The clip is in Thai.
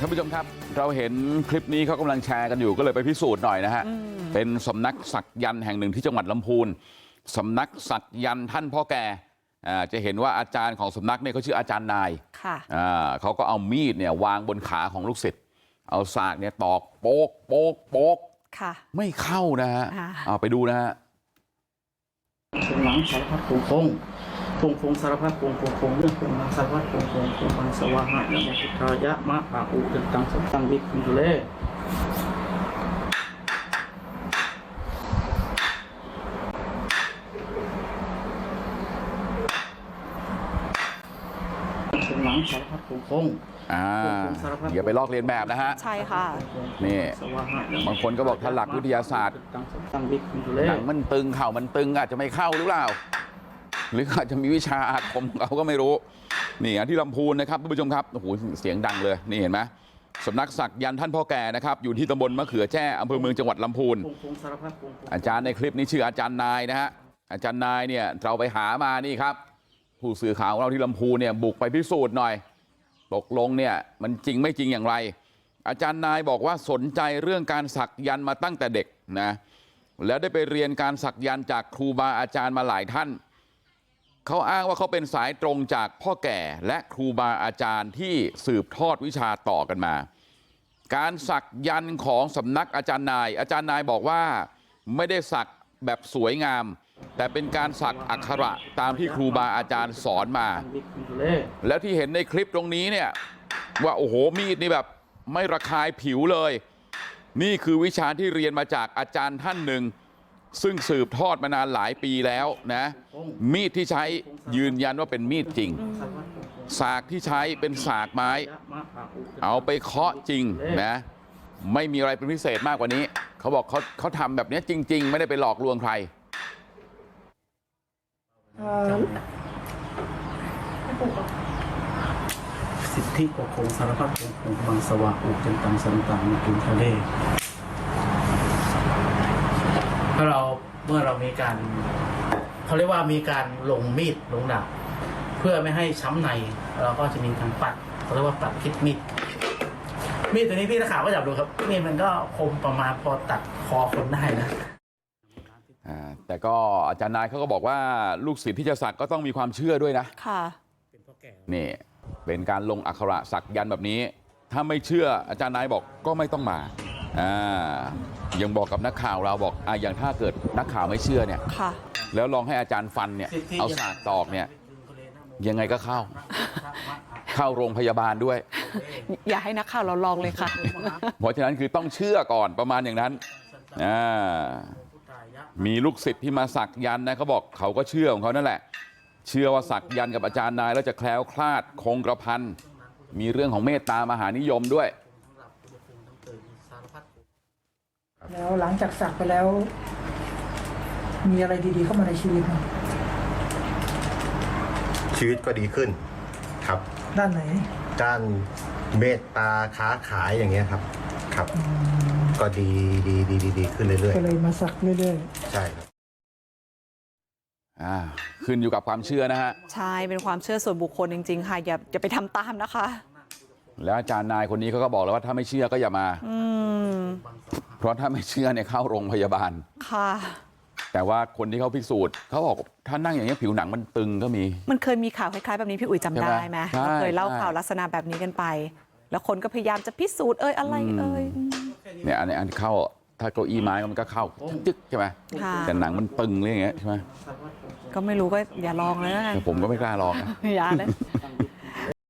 ท่านผู้ชมครับเราเห็นคลิปนี้เขากำลังแชร์กันอยู่ก็เลยไปพิสูจน์หน่อยนะฮะเป็นสำนักสักยันต์แห่งหนึ่งที่จังหวัดลำพูนสำนักสักยันต์ท่านพ่อแก่อ่าจะเห็นว่าอาจารย์ของสำนักเนี่ยเขาชื่ออาจารย์นายค่ะอ่าเขาก็เอามีดเนี่ยวางบนขาของลูกศิษย์เอาสากเนี่ยตอกโป๊กโป๊กโป๊กค่ะไม่เข้านะฮะอ่าเอาไปดูนะฮะเป็นหลังสารพัดโคงโคงโคงคงสารพัดคงคงคงเรื่องคงหลังสารพัดคงคงคงพันสวาหะยะมะพุทธายะมะอาอุตึตังสัตตังวิคุเลเป็นหลังสารพัดคงคงอ่าอย่าไปลอกเลียนแบบนะฮะ ใช่ค่ะ นี่ บางคนก็บอกถ้าหลักวิทยาศาสตร์ตังสัตตังวิคุเลหนังมันตึงเข่ามันตึงอาจจะไม่เข้าหรือเปล่า หรืออาจจะมีวิชาอาคมเราก็ไม่รู้นี่อันที่ลำพูนนะครับท่านผู้ชมครับโอ้โหเสียงดังเลยนี่เห็นไหมสำนักศักยันต์ท่านพ่อแก่นะครับอยู่ที่ตำบลมะเขือแจ้อำเภอเมืองจังหวัดลำพูน อาจารย์ในคลิปนี้ชื่ออาจารย์นายนะฮะอาจารย์นายเนี่ยเราไปหามานี่ครับ ผู้สื่อข่าวของเราที่ลำพูนเนี่ยบุกไปพิสูจน์หน่อยตกลงเนี่ยมันจริงไม่จริงอย่างไร อาจารย์นายบอกว่าสนใจเรื่องการสักยันต์มาตั้งแต่เด็กนะแล้วได้ไปเรียนการสักยันต์จากครูบาอาจารย์มาหลายท่าน เขาอ้างว่าเขาเป็นสายตรงจากพ่อแก่และครูบาอาจารย์ที่สืบทอดวิชาต่อกันมาการสักยันต์ของสำนักอาจารย์นายอาจารย์นายบอกว่าไม่ได้สักแบบสวยงามแต่เป็นการสักอักขระตามที่ครูบาอาจารย์สอนมาแล้วที่เห็นในคลิปตรงนี้เนี่ยว่าโอ้โหมีดนี่แบบไม่ระคายผิวเลยนี่คือวิชาที่เรียนมาจากอาจารย์ท่านหนึ่ง ซึ่งสืบทอดมานานหลายปีแล้วนะมีดที่ใช้ยืนยันว่าเป็นมีดจริงสากที่ใช้เป็นสากไม้เอาไปเคาะจริงนะไม่มีอะไรเป็นพิเศษมากกว่านี้เขาบอกเขาเขาทำแบบนี้จริงๆไม่ได้ไปหลอกลวงใครสิทธิปกครองสารพัดปกครองบางสวะอุจันตังสันตังกุลทะเล เมื่อเราเมื่อเรามีการเขาเรียกว่ามีการลงมีดลงดาบเพื่อไม่ให้ช้ำใน เราก็จะมีการปัดเขาเรียกว่าปัดพิษมีดมีดตัวนี้พี่นักข่าวก็จับดูครับมีดมันก็คมประมาณพอตัดคอคนได้นะอ่าแต่ก็อาจารย์นายเขาก็บอกว่าลูกศิษย์ที่จะสักก็ต้องมีความเชื่อด้วยนะค่ะนี่เป็นการลงอักขระสักยันต์แบบนี้ ถ้าไม่เชื่ออาจารย์นายบอกก็ไม่ต้องมาอ่า ยังบอกกับนักข่าวเราบอกอ่าอย่างถ้าเกิดนักข่าวไม่เชื่อเนี่ยค่ะแล้วลองให้อาจารย์ฟันเนี่ยเอาสากตอกเนี่ยยังไงก็เข้าเข้าโรงพยาบาลด้วย อย่าให้นักข่าวเราลองเลยค่ะ เพราะฉะนั้นคือต้องเชื่อก่อนประมาณอย่างนั้นอ่ามีลูกศิษย์ที่มาสักยันต์นะเขาบอกเขาก็เชื่อของเขานั่นแหละ เชื่อว่าสักยันต์กับอาจารย์นายแล้วจะแคล้วคลาดคงกระพันมีเรื่องของเมตตามหานิยมด้วย แล้วหลังจากสักไปแล้ว มีอะไรดีๆเข้ามาในชีวิตไหมชีวิตก็ดีขึ้นครับ ด้านไหน ด้านเมตตาค้าขายอย่างเงี้ยครับ ครับ ก็ดีดีดีดีดีขึ้นเรื่อยก็เลยมาสักเรื่อยๆ ใช่ครับ อ่า ขึ้นอยู่กับความเชื่อนะฮะ ใช่ เป็นความเชื่อส่วนบุคคลจริง ๆ ค่ะ อย่าอย่าไปทำตามนะคะ แล้วอาจารย์นายคนนี้เขาก็บอกแล้วว่าถ้าไม่เชื่อก็อย่ามาอืมเพราะถ้าไม่เชื่อเนี่ยเข้าโรงพยาบาลค่ะแต่ว่าคนที่เขาพิสูจน์เขาบอกถ้านั่งอย่างนี้ยผิวหนังมันตึงก็มีมันเคยมีข่าวคล้ายๆแบบนี้พี่อุ๋ยจำได้ไหมใช่ไหมเราเคยเล่าใช่ข่าวลักษณะแบบนี้กันไป แล้วคนก็พยายามจะพิสูจน์เอ้ยอะไรเอ้ยเนี่ยอันนี้อันเข้าถ้าเก้าอี้ไม้มันก็เข้าจึ๊กๆใช่ไหมค่ะแต่หนังมันตึงเลยอย่างเงี้ยใช่ไหมก็ไม่รู้ก็อย่าลองเลยนะแต่ผมก็ไม่กล้าลองนะอย่าเลย